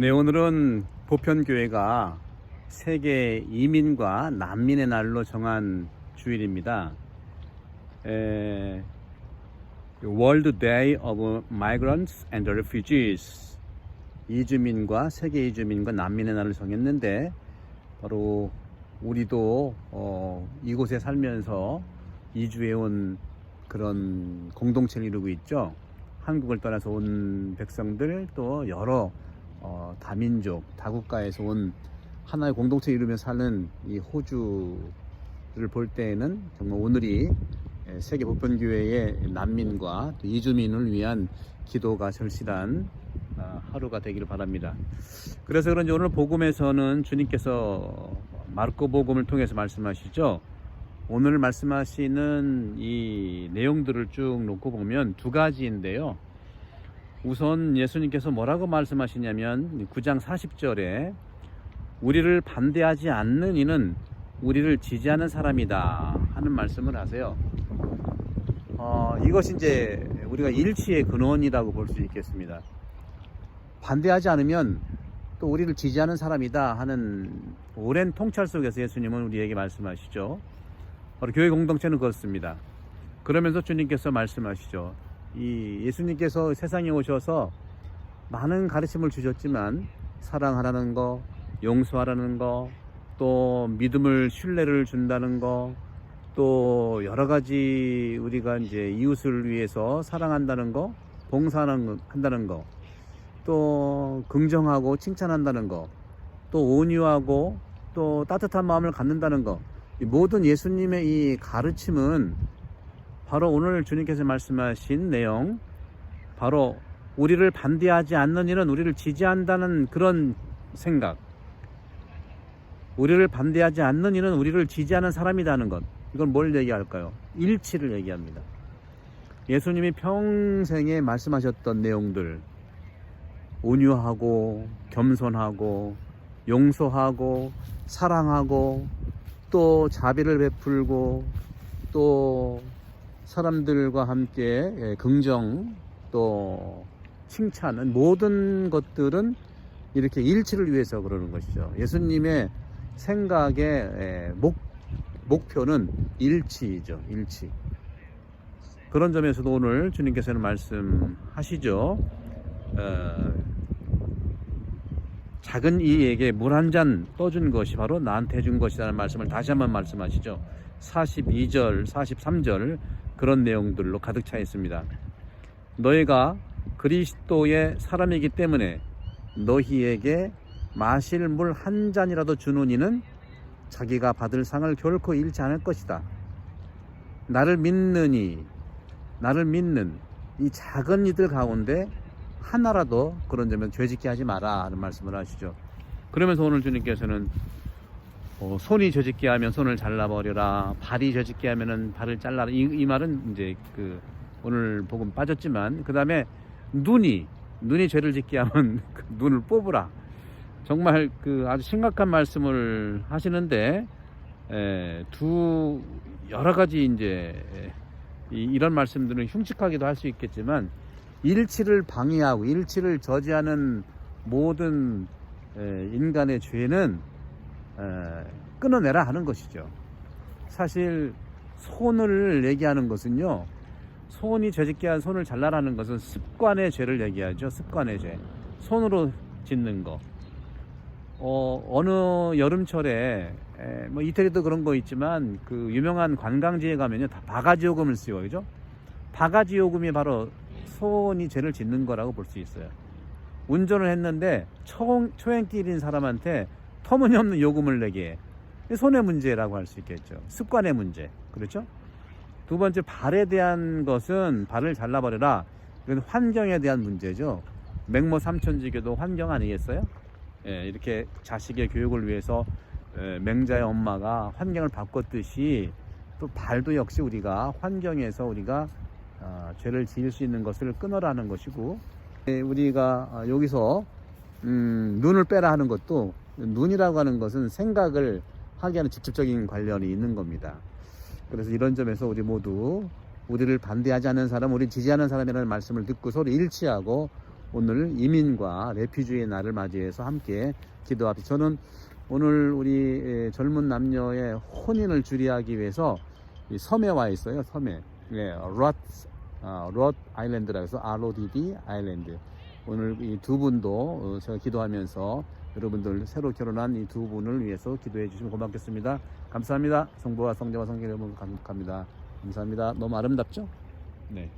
네, 오늘은 보편교회가 세계 이민과 난민의 날로 정한 주일입니다. 에, World Day of Migrants and Refugees. 이주민과 세계 이주민과 난민의 날을 정했는데 바로 우리도 어, 이곳에 살면서 이주해온 그런 공동체를 이루고 있죠. 한국을 떠나서 온 백성들 또 여러 어, 다민족, 다국가에서 온 하나의 공동체 이루며 사는 이 호주를 볼 때에는 정말 오늘이 에, 세계 보편교회의 난민과 또 이주민을 위한 기도가 절실한 아, 하루가 되기를 바랍니다. 그래서 그런지 오늘 복음에서는 주님께서 마르코 복음을 통해서 말씀하시죠. 오늘 말씀하시는 이 내용들을 쭉 놓고 보면 두 가지인데요. 우선 예수님께서 뭐라고 말씀하시냐면 9장 40절에 우리를 반대하지 않는 이는 우리를 지지하는 사람이다 하는 말씀을 하세요. 어, 이것이 이제 우리가 일치의 근원이라고 볼 수 있겠습니다. 반대하지 않으면 또 우리를 지지하는 사람이다 하는 오랜 통찰 속에서 예수님은 우리에게 말씀하시죠. 바로 교회 공동체는 그렇습니다. 그러면서 주님께서 말씀하시죠. 이 예수님께서 세상에 오셔서 많은 가르침을 주셨지만 사랑하라는 거, 용서하라는 거, 또 믿음을 신뢰를 준다는 거, 또 여러 가지 우리가 이제 이웃을 위해서 사랑한다는 거, 봉사하는 한다는 거, 또 긍정하고 칭찬한다는 거, 또 온유하고 또 따뜻한 마음을 갖는다는 거, 이 모든 예수님의 이 가르침은 바로 오늘 주님께서 말씀하신 내용, 바로 우리를 반대하지 않는 이는 우리를 지지한다는 그런 생각, 우리를 반대하지 않는 이는 우리를 지지하는 사람이라는 것, 이건 뭘 얘기할까요? 일치를 얘기합니다. 예수님이 평생에 말씀하셨던 내용들, 온유하고, 겸손하고, 용서하고, 사랑하고, 또 자비를 베풀고, 또 사람들과 함께 예, 긍정, 또 칭찬은 모든 것들은 이렇게 일치를 위해서 그러는 것이죠. 예수님의 생각의 예, 목, 목표는 일치이죠. 일치. 그런 점에서도 오늘 주님께서는 말씀하시죠. 어, 작은 이에게 물 한 잔 떠준 것이 바로 나한테 준 것이라는 말씀을 다시 한번 말씀하시죠. 42절, 43절 그런 내용들로 가득 차 있습니다. 너희가 그리스도의 사람이기 때문에 너희에게 마실 물 한 잔이라도 주는 이는 자기가 받을 상을 결코 잃지 않을 것이다. 나를 믿느니 나를 믿는 이 작은 이들 가운데 하나라도 그런 점에 죄짓게 하지 마라 하는 말씀을 하시죠. 그러면서 오늘 주님께서는 어, 손이 죄짓게 하면 손을 잘라버려라. 발이 죄짓게 하면은 발을 잘라라. 이, 이 말은 이제 그 오늘 복음 빠졌지만 그 다음에 눈이 눈이 죄를 짓게 하면 그 눈을 뽑으라. 정말 그 아주 심각한 말씀을 하시는데 에, 두 여러 가지 이제 에, 이, 이런 말씀들은 흉측하기도 할 수 있겠지만 일치를 방해하고 일치를 저지하는 모든 에, 인간의 죄는 에, 끊어내라 하는 것이죠. 사실 손을 얘기하는 것은요. 손이 죄짓게 한 손을 잘라라는 것은 습관의 죄를 얘기하죠. 습관의 죄. 손으로 짓는 거. 어, 어느 여름철에 에, 뭐 이태리도 그런 거 있지만 그 유명한 관광지에 가면요 다 바가지 요금을 쓰요 그죠? 바가지 요금이 바로 손이 죄를 짓는 거라고 볼 수 있어요. 운전을 했는데 초, 초행길인 사람한테 터무니없는 요금을 내게 해. 손의 문제라고 할 수 있겠죠. 습관의 문제. 그렇죠? 두 번째 발에 대한 것은 발을 잘라버려라. 이건 환경에 대한 문제죠. 맹모 삼천지교도 환경 아니겠어요? 예, 이렇게 자식의 교육을 위해서 예, 맹자의 엄마가 환경을 바꿨듯이 또 발도 역시 우리가 환경에서 우리가 아, 죄를 지을 수 있는 것을 끊어라는 것이고 예, 우리가 아, 여기서 음, 눈을 빼라 하는 것도 눈이라고 하는 것은 생각을 하게 하는 직접적인 관련이 있는 겁니다. 그래서 이런 점에서 우리 모두 우리를 반대하지 않는 사람, 우리 지지하는 사람이라는 말씀을 듣고 서로 일치하고 오늘 이민과 레퓨지의 날을 맞이해서 함께 기도합시다. 저는 오늘 우리 에, 젊은 남녀의 혼인을 주리하기 위해서 이 섬에 와 있어요. 섬에. 네, 롯, 아, 롯 아일랜드라고 해서 RODD 아일랜드. 오늘 이 두 분도 어, 제가 기도하면서 여러분들 새로 결혼한 이 두 분을 위해서 기도해 주시면 고맙겠습니다. 감사합니다. 성부와 성자와 성령 여러분 감사합니다. 감사합니다. 너무 아름답죠? 네.